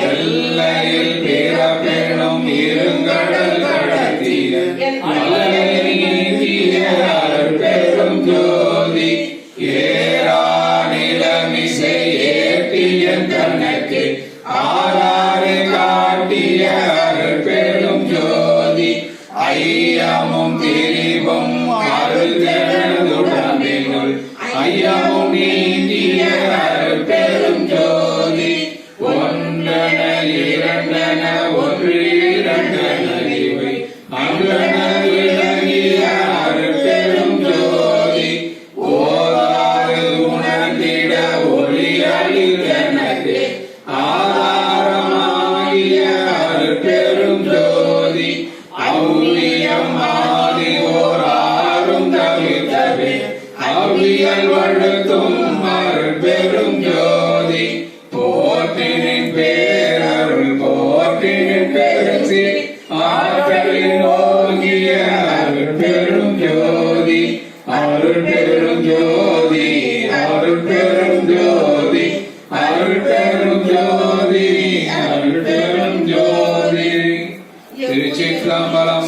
எல்லையில் பிறப்பெனும் இருங்கடல் கடத்திய மலையை ஜோதி ஏராநிலமிசை ஏற்றிய கண்ணக்கு ஆறாறு காட்டிய அருட்பெரும் ஜோதி ஐயமும் திரிவும் அருள் அருள்தெழுதுடம்பினுள் ஐயமும் நீங்கிய பெரும் ஜோதி அவ்வியம் ஆதி ஓர் ஆறும் தவித்தவே அவ்வியல் வழுத்தும் பெரும் ஜோதி. போற்றினின் பேரருள் போற்றினின் பெருசி ஆற்றலின் நோக்கிய அருள் பெரும் ஜோதி. அருள் பெரும் ஜோதி அருள் பெரும் ஜோதி. Tirichitlambalam